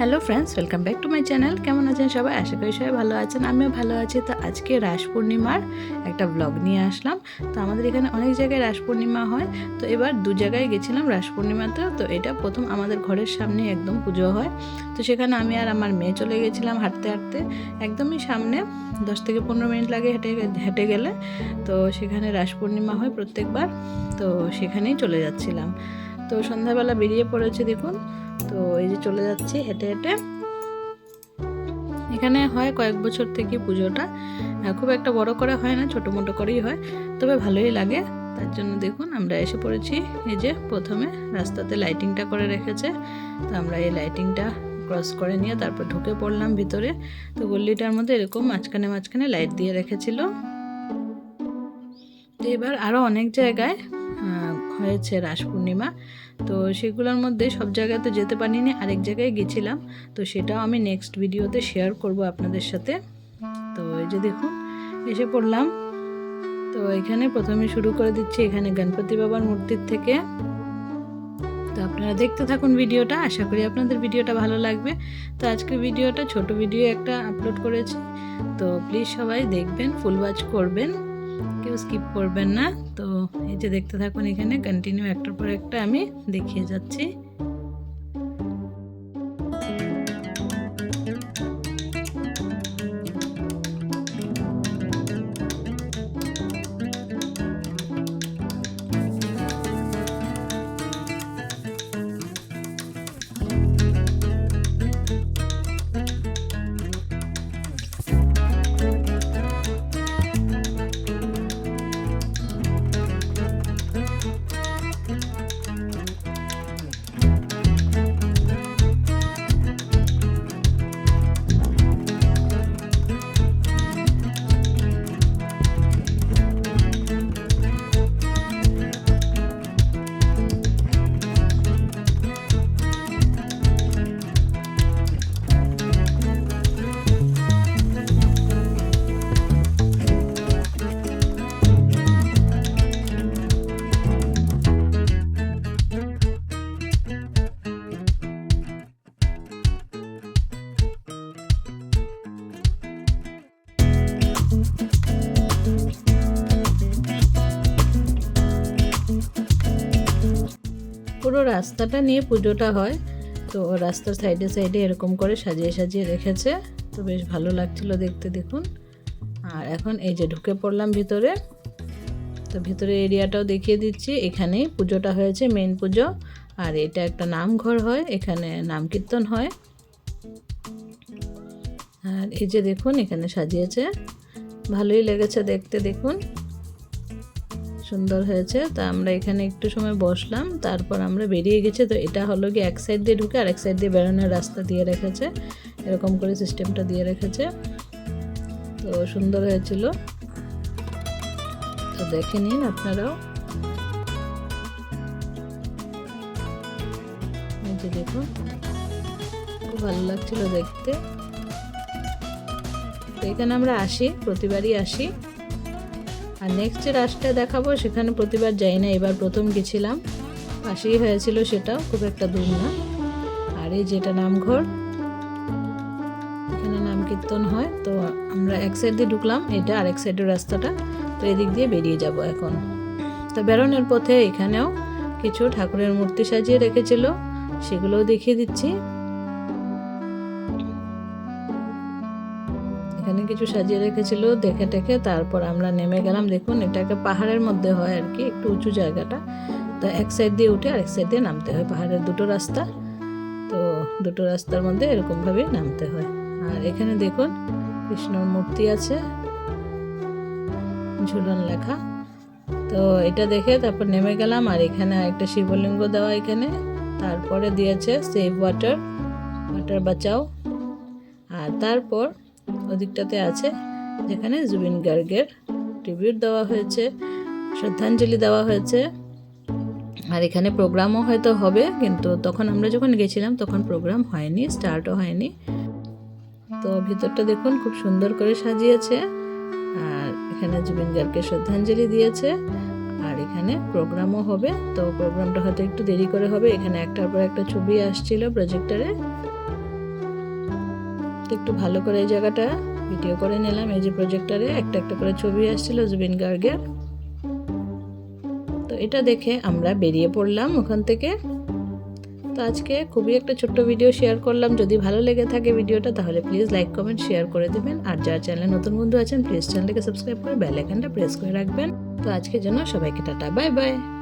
Hello friends welcome back to my channel কেমন আছেন সবাই? আশা করি সবাই ভালো আছেন, আমিও ভালো আছি। তো আজকে রাস পূর্ণিমার একটা ব্লগ নিয়ে আসলাম। তো আমাদের এখানে অনেক জায়গায় রাস পূর্ণিমা হয়। তো এবার দু জায়গায় গেছিলাম রাস পূর্ণিমাতে। তো এটা প্রথম আমাদের ঘরের সামনে একদম পুজো হয়। তো সেখানে আমি আর আমার মেয়ে চলে গেছিলাম হাঁটতে হাঁটতে। একদমই সামনে দশ থেকে পনেরো মিনিট লাগে হেঁটে হেঁটে গেলে। তো সেখানে রাস পূর্ণিমা হয় প্রত্যেকবার। তো সেখানেই চলে যাচ্ছিলাম। তো সন্ধ্যাবেলা বেরিয়ে পড়েছে দেখুন। তো এই যে চলে যাচ্ছি হেঁটে হেঁটে। এখানে হয় কয়েক বছর থেকে পুজোটা। খুব একটা বড় করে হয় না, ছোটো মোটো করেই হয়। তবে ভালোই লাগে। তার জন্য দেখুন আমরা এসে পড়েছি এই যে প্রথমে রাস্তাতে লাইটিংটা করে রেখেছে। তো আমরা এই লাইটিংটা ক্রস করে নিয়ে তারপর ঢুকে পড়লাম ভিতরে। তো গল্লিটার মধ্যে এরকম মাঝখানে মাঝখানে লাইট দিয়ে রেখেছিল। এবার আরও অনেক জায়গায় হয়েছে রাস পূর্ণিমা। তো সেগুলোর মধ্যে সব জায়গায় তো যেতে পারিনি, আরেক জায়গায় গেছিলাম। তো সেটাও আমি নেক্সট ভিডিওতে শেয়ার করব আপনাদের সাথে। তো এই যে দেখুন, এসে পড়লাম। তো এখানে প্রথমে শুরু করে দিচ্ছি এখানে গণপতি বাবার মূর্তির থেকে। তো আপনারা দেখতে থাকুন ভিডিওটা আশা করি আপনাদের ভিডিওটা ভালো লাগবে। তো আজকের ভিডিওটা ছোট ভিডিও একটা আপলোড করেছি। তো প্লিজ সবাই দেখবেন ফুল ওয়াচ করবেন। কেউ স্কিপ করবেন না। তো এই যে দেখতে থাকুন এখানে কন্টিনিউ একটার পর একটা আমি দেখিয়ে যাচ্ছি। পুরো রাস্তাটা নিয়ে পুজোটা হয়। তো রাস্তার সাইডে সাইডে এরকম করে সাজিয়ে সাজিয়ে রেখেছে। তো বেশ ভালো লাগছিল দেখতে দেখুন। আর এখন এই যে ঢুকে পড়লাম ভিতরে। তো ভিতরে এরিয়াটাও দেখিয়ে দিচ্ছি। এখানেই পুজোটা হয়েছে মেন পুজো। আর এটা একটা নাম ঘর হয়, এখানে নাম কীর্তন হয়। আর এই যে দেখুন, এখানে সাজিয়েছে। ভালোই লেগেছে দেখতে দেখুন। সুন্দর হয়েছে। তো আমরা এখানে একটু সময় বসলাম, তারপর আমরা বেরিয়ে গেছি। তো এটা হলো কি এক সাইড দিয়ে ঢুকে আর এক সাইড দিয়ে বেরোনোর রাস্তা দিয়ে রেখেছে। এরকম করে সিস্টেমটা দিয়ে রেখেছে। তো সুন্দর হয়েছিল। তো দেখে নিন আপনারাও। দেখুন, খুব ভালো লাগছিল দেখতে। তো এখানে আমরা আসি, প্রতিবারই আসি। আর নেক্সট যে রাস্তায় দেখাবো, সেখানে প্রতিবার যাই না, এবার প্রথম গেছিলাম। পাশেই হয়েছিল সেটাও খুব একটা দূর না। আর এই যেটা নামঘর, এখানে নাম কীর্তন হয়, তো আমরা এক সাইড দিয়ে ঢুকলাম, এটা আর এক সাইডের রাস্তাটা, তো এদিক দিয়ে বেরিয়ে যাব এখন। তো বেরোনোর পথে এখানেও কিছু ঠাকুরের মূর্তি সাজিয়ে রেখেছিল, সেগুলোও দেখিয়ে দিচ্ছি। এখানে কিছু সাজিয়ে রেখেছিল, দেখে টেখে তারপর আমরা নেমে গেলাম। দেখুন, এটা একটা পাহাড়ের মধ্যে হয় আর কি, একটু উঁচু জায়গাটা। তো এক সাইড দিয়ে উঠে আর এক সাইড দিয়ে নামতে হয়। পাহাড়ের দুটো রাস্তা, তো দুটো রাস্তার মধ্যে এরকমভাবে নামতে হয়। আর এখানে দেখুন, কৃষ্ণর মূর্তি আছে, ঝুলন লেখা। তো এটা দেখে তারপর নেমে গেলাম, আর এখানে একটা শিবলিঙ্গ দেওয়া এখানে। তারপরে দিয়েছে সেভ ওয়াটার ওয়াটার বাঁচাও। আর তারপর ওদিকটাতে আছে, যেখানে জুবিন গার্গের ট্রিবিউট দেওয়া হয়েছে, শ্রদ্ধাঞ্জলি দেওয়া হয়েছে। আর এখানে প্রোগ্রামও হয়তো হবে, কিন্তু তখন আমরা যখন গেছিলাম, তখন প্রোগ্রাম হয়নি স্টার্টও হয়নি। তো ভিতরটা দেখুন, খুব সুন্দর করে সাজিয়েছে। আর এখানে জুবিন গার্গকে শ্রদ্ধাঞ্জলি দিয়েছে। আর এখানে প্রোগ্রামও হবে, তো প্রোগ্রামটা হয়তো একটু দেরি করে হবে। এখানে একটার পর একটা ছবি আসছিল প্রজেক্টরে একটু ভালো করে এই জায়গাটা ভিডিও করে নিলাম। এই যে প্রজেক্টরে একটা একটা করে ছবি আসছিল জুবিন গার্গের। তো এটা দেখে আমরা বেরিয়ে পড়লাম ওখান থেকে। তো আজকে খুবই একটা ছোট্ট ভিডিও শেয়ার করলাম। যদি ভালো লেগে থাকে ভিডিওটা তাহলে প্লিজ লাইক কমেন্ট শেয়ার করে দেবেন। আর যার চ্যানেলে নতুন বন্ধু আছেন প্লিজ চ্যানেলটাকে সাবস্ক্রাইব করে বেল আইকনটা প্রেস করে রাখবেন। তো আজকের জন্য সবাইকে টাটা বাই বাই